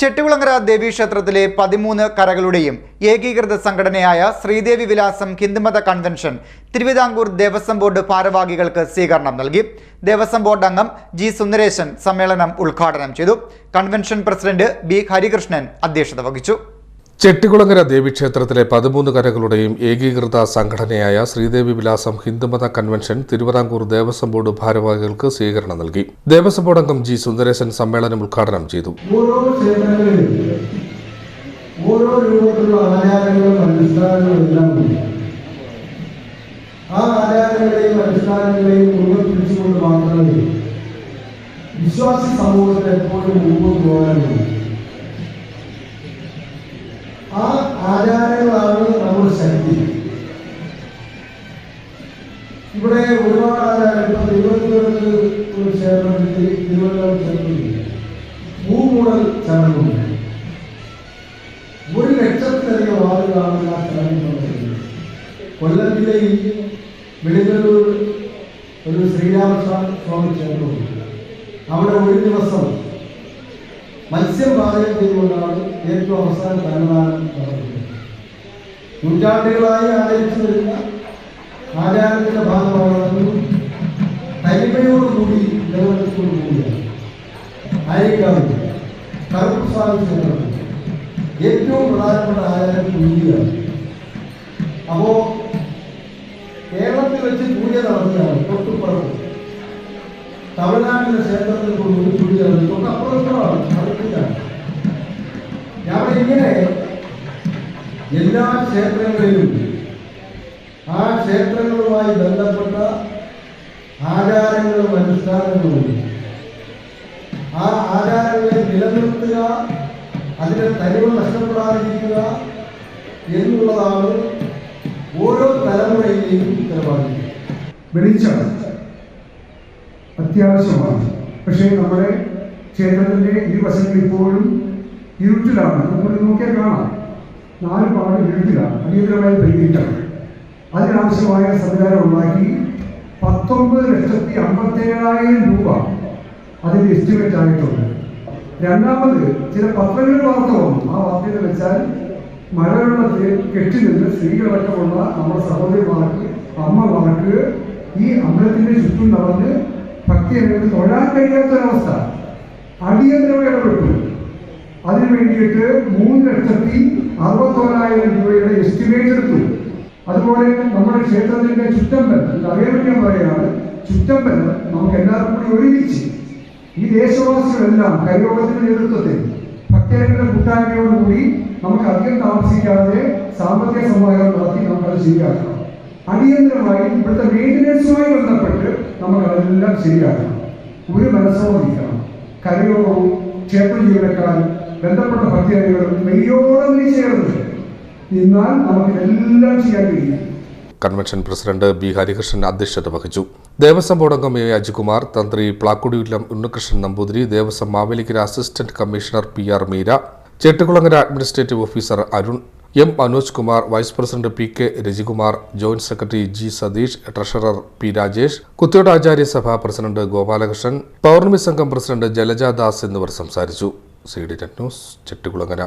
ചെട്ടികുളങ്ങര ദേവീക്ഷേത്രത്തിലെ പതിമൂന്ന് കരകളുടെയും ഏകീകൃത സംഘടനയായ ശ്രീദേവി വിലാസം ഹിന്ദുമത കൺവെൻഷൻ തിരുവിതാംകൂർ ദേവസ്വം ബോർഡ് ഭാരവാഹികൾക്ക് സ്വീകരണം നൽകി. ദേവസ്വം ബോർഡ് അംഗം ജി സുന്ദരേശൻ സമ്മേളനം ഉദ്ഘാടനം ചെയ്തു. കൺവെൻഷൻ പ്രസിഡന്റ് ബി ഹരികൃഷ്ണൻ അധ്യക്ഷത വഹിച്ചു. ചെട്ടികുളങ്ങര ദേവീക്ഷേത്രത്തിലെ പതിമൂന്ന് കരകളുടെയും ഏകീകൃത സംഘടനയായ ശ്രീദേവി വിലാസം ഹിന്ദുമത കൺവെൻഷൻ തിരുവിതാംകൂർ ദേവസ്വം ബോർഡ് ഭാരവാഹികൾക്ക് സ്വീകരണം നൽകി. ദേവസ്വം ബോർഡ് അംഗം ജി സുന്ദരേശൻ സമ്മേളനം ഉദ്ഘാടനം ചെയ്തു. ഓരോ ആ വിശ്വാസി ആ ആചാരങ്ങളാണ് നമ്മുടെ ശക്തി ഇവിടെ ഒരുപാട് ആചാരം ഇപ്പൊ തിരുവനന്തപുരത്ത് ഒരു ക്ഷേത്രത്തിൽ തിരുവനന്തപുരം ക്ഷേത്രത്തിൽ ഭൂമൂടൽ ചടങ്ങുണ്ട്. ഒരു ലക്ഷത്തിലധികം ആളുകളാണ് ആ ചടങ്ങ് നടത്തുന്നത് കൊല്ലം ജില്ലയിൽ വെളിങ്ങല്ലൂർ ഒരു ശ്രീരാമസ്വാമി ക്ഷേത്രമുണ്ട്. അവിടെ ഒരു ദിവസം മത്സ്യം പാചകം ചെയ്തുകൊണ്ടാണ് ഏറ്റവും അവസാന തലനാടൻ നടത്തുന്നത് നൂറ്റാണ്ടുകളായി ആചരിച്ചു വരുന്ന ആചാരത്തിന്റെ ഭാഗമാണ് തനിമയോടുകൂടി നിലനിർത്തിക്കൊണ്ടുകൂടിയാണ് ആയിരിക്കാവില്ല കറുപ്പ് സ്ഥാപിച്ചതാണ് ഏറ്റവും പ്രധാനപ്പെട്ട ആചാരം പൂജയാണ് അപ്പോ കേരളത്തിൽ വെച്ച് പൂജ നടത്തുകയാണ് തൊട്ടുപ്പുറത്ത്. തമിഴ്നാട്ടിലെ ക്ഷേത്രത്തിൽ കൊണ്ട് പൂജ നടത്തി തൊട്ടപ്പുറത്താണ് നടത്തില്ല ഞാൻ ഇങ്ങനെ എല്ലാ ക്ഷേത്രങ്ങളിലും ആ ക്ഷേത്രങ്ങളുമായി ബന്ധപ്പെട്ട ആചാരങ്ങളും അനുഷ്ഠാനങ്ങളും ആ ആചാരങ്ങളെ നിലനിർത്തുക അതിന്റെ തനിമ നഷ്ടപ്പെടാതിരിക്കുക എന്നുള്ളതാണ് ഓരോ തലമുറയിലെയും ഉത്തരവാദിത്വം വെളിച്ചം അത്യാവശ്യമാണ്. പക്ഷേ നമ്മുടെ ക്ഷേത്രത്തിന്റെ ഇരുവശങ്ങൾ ഇപ്പോഴും ഇരുട്ടിലാണ്. നമുക്ക് നോക്കിയാൽ കാണാം. നാല് പാട് എഴുതുക. അടിയന്തരമായി പരിഹരിക്കണം അതിനാവശ്യമായ സംവിധാനം ഉണ്ടാക്കി പത്തൊമ്പത് ലക്ഷത്തി അമ്പത്തേഴായിരം രൂപ അതിന്റെ എസ്റ്റിമേറ്റ് ആയിട്ടുണ്ട്. രണ്ടാമത് ചില പത്രങ്ങളിൽ വാർത്ത വന്നു. ആ വാർത്തയിൽ വെച്ചാൽ മഴവെള്ളത്തിൽ കെട്ടി നിന്ന് സ്ത്രീകളടക്കമുള്ള നമ്മുടെ സഹോദരിമാർക്ക് അമ്മമാർക്ക് ഈ അമ്പലത്തിന്റെ ചുറ്റും നടന്ന് ഭക്തി തൊഴാൻ തൊഴാൻ കഴിയാത്തൊരവസ്ഥ. അടിയന്തരമായി ഇടപെട്ടു അതിനു വേണ്ടിയിട്ട് മൂന്ന് ലക്ഷത്തി അറുപത്തോരായിരം രൂപയുടെ എസ്റ്റിമേറ്റ് എടുത്തു. അതുപോലെ നമ്മുടെ ക്ഷേത്രത്തിന്റെ ചുറ്റമ്പലം ഇത് അറിയാൻ പറയാണ് ചുറ്റമ്പലം നമുക്ക് എല്ലാവർക്കും കൂടി ഒരുമിച്ച് ഈ ദേശവാസികളെല്ലാം കൈയോഗത്തിന്റെ നേതൃത്വത്തിൽ ഭക്തരുടെ കൂട്ടായ്മയോടുകൂടി നമുക്ക് അധികം താമസിക്കാതെ സാമ്പത്തിക സമാഹരണം നടത്തി നമുക്കത് ശരിയാക്കണം അടിയന്തരമായി ഇവിടുത്തെ മെയിന്റനൻസുമായി ബന്ധപ്പെട്ട് നമുക്കതെല്ലാം ശരിയാക്കണം ഒരു മനസ്സോദിക്കണം കരയോഗവും ക്ഷേത്ര ജീവനക്കാരും ബന്ധപ്പെട്ട ഭക്തിയാരികളും മെയ്യോടെ നീ നിന്നാൽ നമുക്കിതെല്ലാം ചെയ്യാൻ കഴിയും. കൺവെൻഷൻ പ്രസിഡന്റ് ബി ഹരികൃഷ്ണൻ അധ്യക്ഷത വഹിച്ചു. ദേവസ്വം ബോർഡ് അംഗം എ അജികുമാർ തന്ത്രി Plakkudiyillam Unnikrishnan Namboothiri Devaswom Mavelikkara assistant commissioner P R Meera Chettikulangara administrative officer Arun M Manoj Kumar vice president P K Rajikumar joint secretary G Satheesh treasurer P Rajesh Kuthiyottam ആചാര്യസഭ president Gopalakrishnan Pournami സംഘം president Jalajadas എന്നിവർ സംസാരിച്ചു. C D net news Chettikulangara